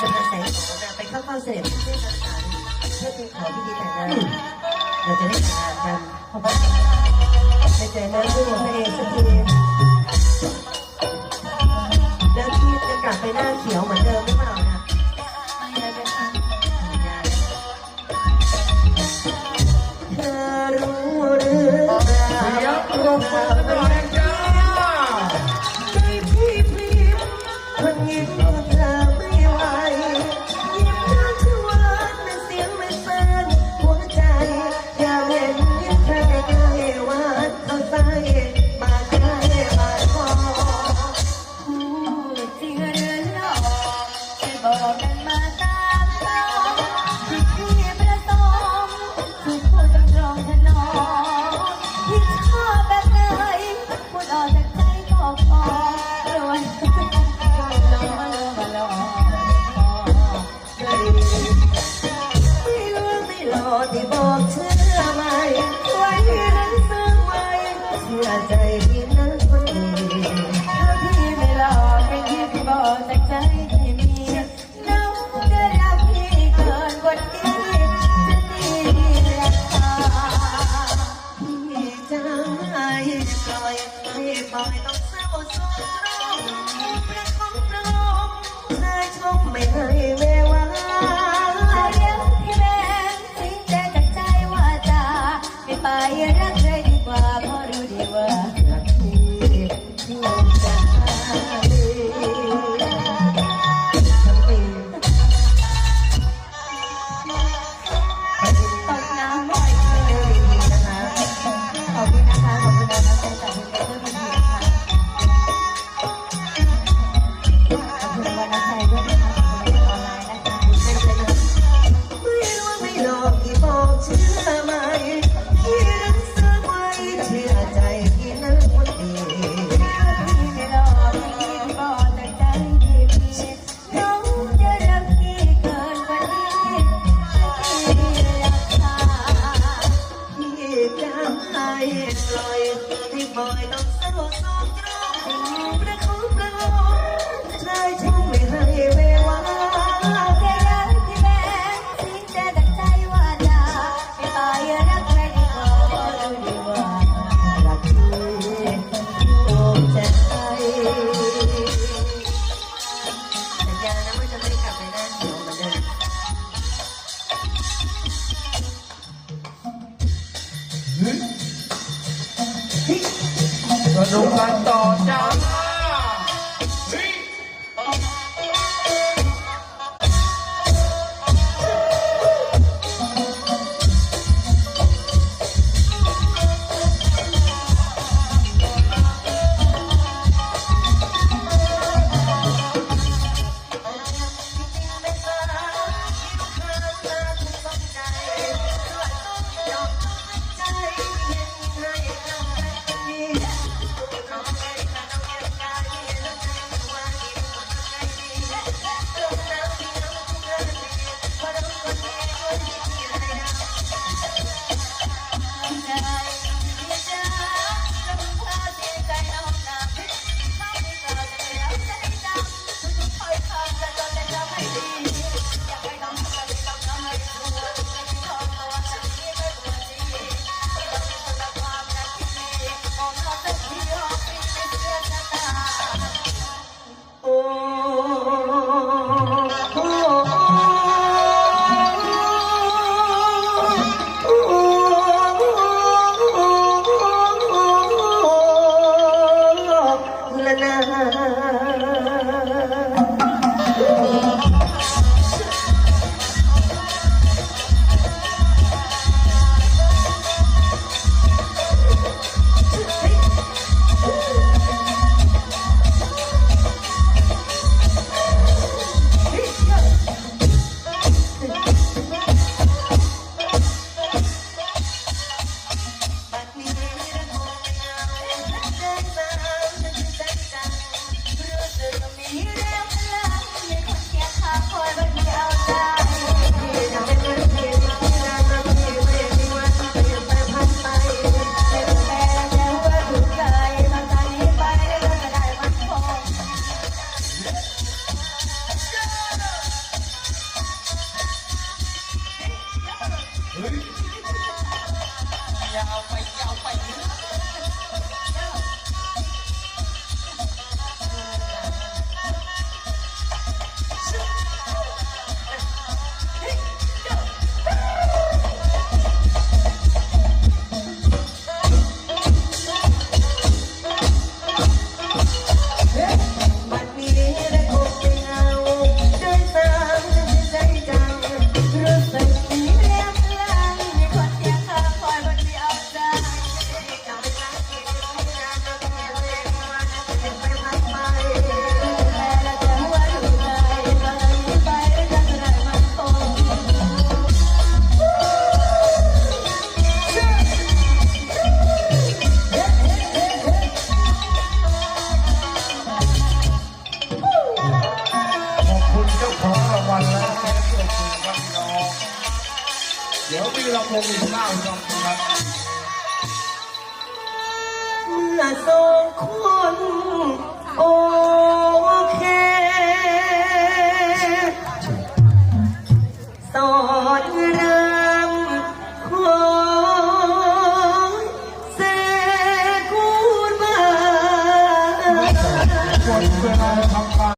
จะลังแสงหอมนะไปเข้าเฝ้าเสด็จเพื่อกสารเพื่อที่ขอพิธีแต่งงานเราจะได้ทำงานกันเพราะว่าในใจนั้นเพื่อพระเอกสักที ที่บอกเชื่อไหมไว้นั้นซึ้งไหมเชื่อใจพี่นั้นคนดีถ้าพี่ไม่หลอกไม่คิดบอกจากใจที่มีน้องจะรักพี่เกินกว่านี้จะดีแล้วค่ะพี่จะให้ปล่อยไม่ปล่อยต้องเศร้าโศกร้องเพลงของเราเคยชมไม่เคย fire. สุพรรต่อเจ้า เอาไปเอาไป เดี๋ยวมีลำวงอีกเก้าลำครับเมื่อสองคนโอเค สอนรั